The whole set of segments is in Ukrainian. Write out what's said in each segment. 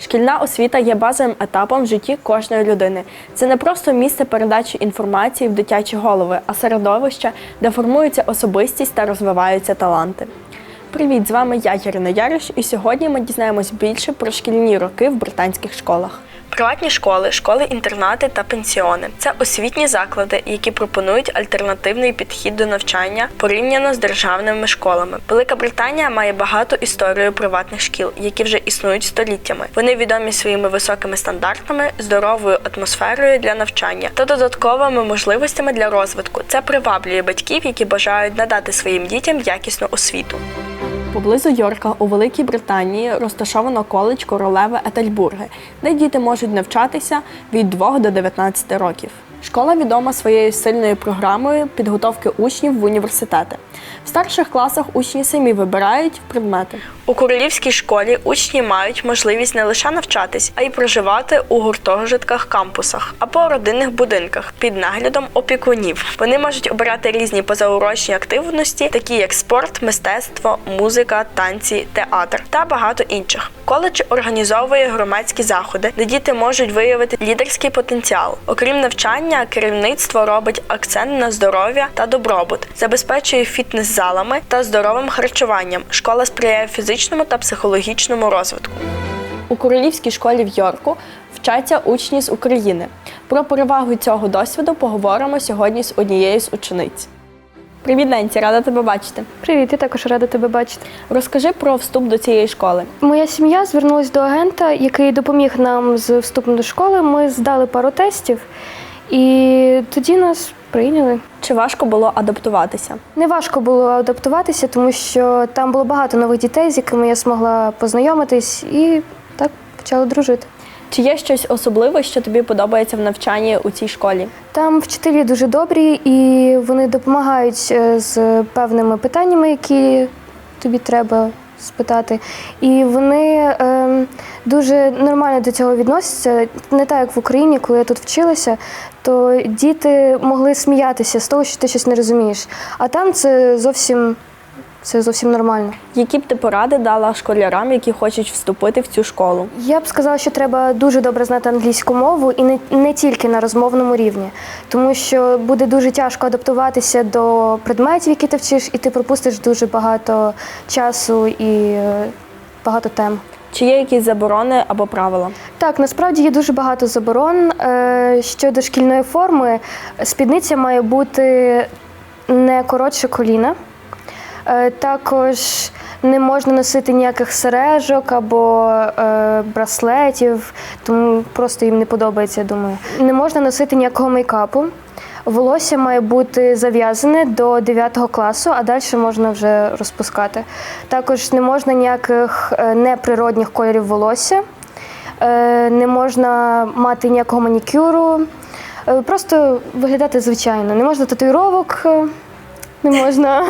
Шкільна освіта є базовим етапом в житті кожної людини. Це не просто місце передачі інформації в дитячі голови, а середовище, де формується особистість та розвиваються таланти. Привіт, з вами я, Ярина Яриш, і сьогодні ми дізнаємось більше про шкільні роки в британських школах. Приватні школи, школи-інтернати та пенсіони це освітні заклади, які пропонують альтернативний підхід до навчання порівняно з державними школами. Велика Британія має багато історію приватних шкіл, які вже існують століттями. Вони відомі своїми високими стандартами, здоровою атмосферою для навчання та додатковими можливостями для розвитку. Це приваблює батьків, які бажають надати своїм дітям якісну освіту. Поблизу Йорка у Великій Британії розташовано коледж королеви Етельбурги, де діти можуть навчатися від 2 до 19 років. Школа відома своєю сильною програмою підготовки учнів в університети. В старших класах учні самі вибирають предмети. У королівській школі учні мають можливість не лише навчатись, а й проживати у гуртожитках кампусах або родинних будинках під наглядом опікунів. Вони можуть обирати різні позаурочні активності, такі як спорт, мистецтво, музика, танці, театр та багато інших. Коледж організовує громадські заходи, де діти можуть виявити лідерський потенціал. Окрім навчання, керівництво робить акцент на здоров'я та добробут, забезпечує фітнес-залами та здоровим харчуванням. Школа сприяє фізичному та психологічному розвитку. У королівській школі в Йорку вчаться учні з України. Про перевагу цього досвіду поговоримо сьогодні з однією з учениць. Привіт, Ненці, рада тебе бачити. Привіт, я також рада тебе бачити. Розкажи про вступ до цієї школи. Моя сім'я звернулася до агента, який допоміг нам з вступом до школи. Ми здали пару тестів, і тоді нас прийняли. Чи важко було адаптуватися? Не важко було адаптуватися, тому що там було багато нових дітей, з якими я змогла познайомитись, і так почала дружити. Чи є щось особливе, що тобі подобається в навчанні у цій школі? Там вчителі дуже добрі і вони допомагають е, з певними питаннями, які тобі треба спитати. І вони е, дуже нормально до цього відносяться. Не так, як в Україні, коли я тут вчилася, то діти могли сміятися з того, що ти щось не розумієш. А там це зовсім, це зовсім нормально. Які б ти поради дала школярам, які хочуть вступити в цю школу? Я б сказала, що треба дуже добре знати англійську мову і не, не тільки на розмовному рівні, тому що буде дуже тяжко адаптуватися до предметів, які ти вчиш, і ти пропустиш дуже багато часу і е, багато тем. Чи є якісь заборони або правила? Так, насправді є дуже багато заборон. Е, Щодо шкільної форми, спідниця має бути не коротше коліна. Е, Також не можна носити ніяких сережок або е, браслетів, тому просто їм не подобається, я думаю. Не можна носити ніякого мейкапу. Волосся має бути зав'язане до 9 класу, а далі можна вже розпускати. Також не можна ніяких е, неприродних кольорів волосся, е, не можна мати ніякого манікюру, е, просто виглядати звичайно. Не можна татуїровок. Не можна,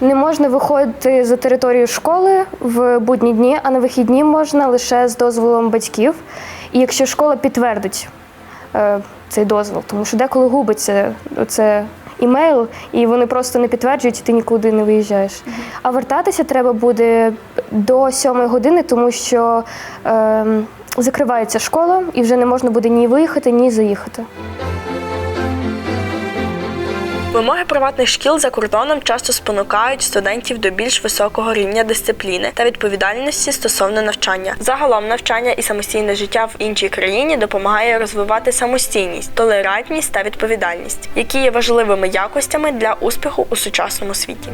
не можна виходити за територію школи в будні дні, а на вихідні можна лише з дозволом батьків. І якщо школа підтвердить е, цей дозвіл, тому що деколи губиться це імейл, і вони просто не підтверджують, і ти нікуди не виїжджаєш. А вертатися треба буде до сьомої години, тому що е, закривається школа, і вже не можна буде ні виїхати, ні заїхати. Вимоги приватних шкіл за кордоном часто спонукають студентів до більш високого рівня дисципліни та відповідальності стосовно навчання. Загалом навчання і самостійне життя в іншій країні допомагає розвивати самостійність, толерантність та відповідальність, які є важливими якостями для успіху у сучасному світі.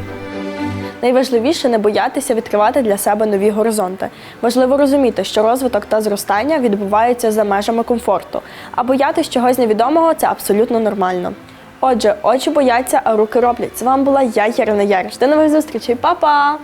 Найважливіше не боятися відкривати для себе нові горизонти. Важливо розуміти, що розвиток та зростання відбуваються за межами комфорту, а боятись чогось невідомого це абсолютно нормально. Отже, очі бояться, а руки роблять. З вами була я, Ярина Яриш. До нових зустрічей, Па-па!